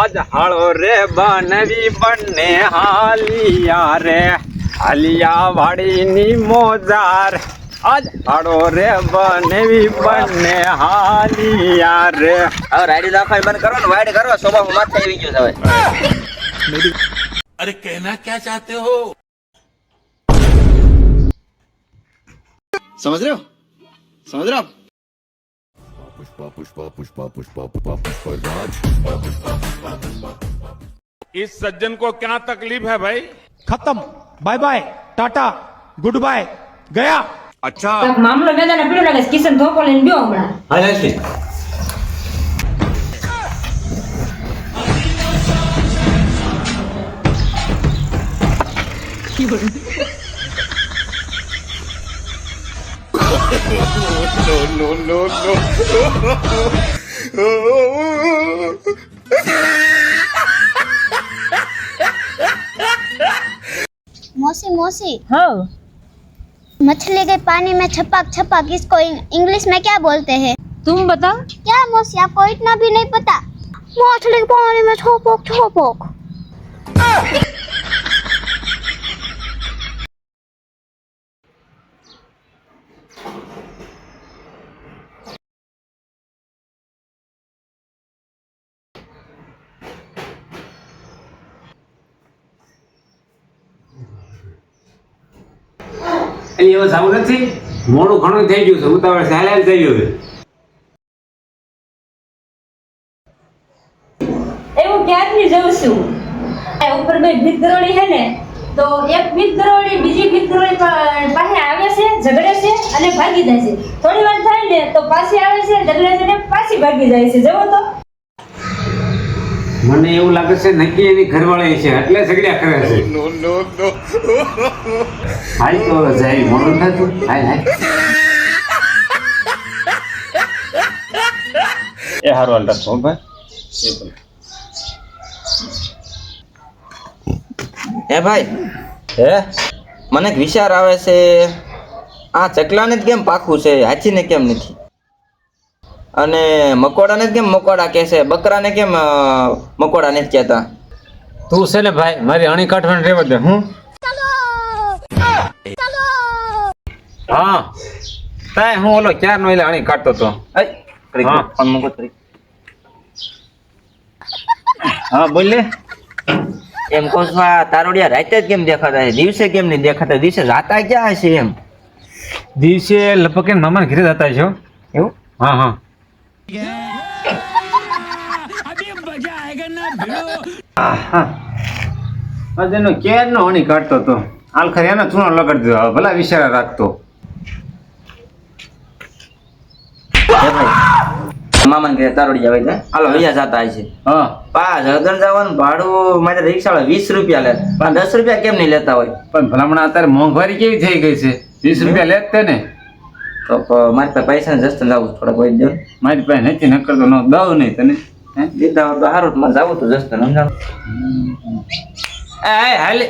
આજ હાળો રે બનવી બંને હાલિયા રે. હાલિયા વાડીની મોજાર. આજ હાડો રે બનેવી બને હાલિયા રે. હવે રાઈડી નાખવાની બંધ કરો ને વાઈડ કરો સોબા હું માથે આવી ગયો હવે. અરે કહેના ક્યાં ચાહતે હો? સમજ રહ્યો? સમજ રહ્યો? रहे हो समझ रहे हो आप इस सज्जन को क्या तकलीफ है भाई खत्म bye bye tata goodbye गया કાંઈક મામલો મેદાને પીડ્યો લાગે છે. કિશન ધોકો લઈને ગયો હમણાં मौसी मौसी। हाँ। मछली के पानी में छपक छपक इसको इंग्लिश में क्या बोलते हैं? तुम बताओ। क्या मौसी आपको इतना भी नहीं पता? मछली के पानी में छपक छोपोक। એટલે એવો સાવું નથી. મોડું ઘણું થઈ ગયું છે. છે હાલ હાલ થઈ ગયું એવું ક્યારની જઉં છું? આ ઉપર બે ભીત દરોડી છે ને, તો એક ભીત બીજી ભીત પાસે આવે છે, ઝઘડે છે અને ભાગી જાય છે. થોડી વાર થાય ને, તો પાછી આવે છે, ઝઘડે છે ને પાછી ભાગી જાય છે. જવો તો. મને એવું લાગે છે નક્કી એની ઘરવાળી છે એટલે ઝઘડ્યા કરે છે. હાલ તો જાય મોડું થતું હાલ હાલ એ હારું હાલ રાખો ભાઈ. હે ભાઈ હે? મને એક વિચાર આવે છે આ ચકલાને જ કેમ પાખું છે? હાચીને કેમ નથી? અને મકોડાને જ કેમ મકોડા કહે છે? બકરાને કેમ મકોડા નથી કહેતા? તું છે ને ભાઈ મારી અણી કાઢવાની રહેવા દે હું? હા. તાય હું ઓલો ક્યારનો એટલે અણી કાઢતો તો હા. બોલ લે. એમ કહું છું આ તારોડિયા રાતે જ કેમ દેખાતા છે? દિવસે કેમ નહીં દેખાતા? દિવસે રાતા ક્યાં હશે એમ? દિવસે લગભગ મામા મામાને ઘરે જતા છો એવું? હા હા. અણી કાઢતો તો હાલ ખરી એનો ચૂનો લગાડી દીધો ભલા વિચાર રાખતો હે મામાને ઘરે તારોડિયા હોય છે હાલો અહીંયા જતા આવી છે હા પાંચ હજાર જવાનું ભાડું માટે રિક્ષા વીસ રૂપિયા લે પણ દસ રૂપિયા કેમ નહીં લેતા હોય પણ ભલામણ અત્યારે મોંઘવારી કેવી થઈ ગઈ છે વીસ રૂપિયા લેત તે ને તો મારી પાસે પૈસા ને જસ્ત લાવું થોડાક હોય દો મારી પાસે નથી નકર તો ન દઉં નહીં તને. હે? દીધા હોય તો સારું મારે જવું તો જસ્ત સમજાવું એ એ, હાલે.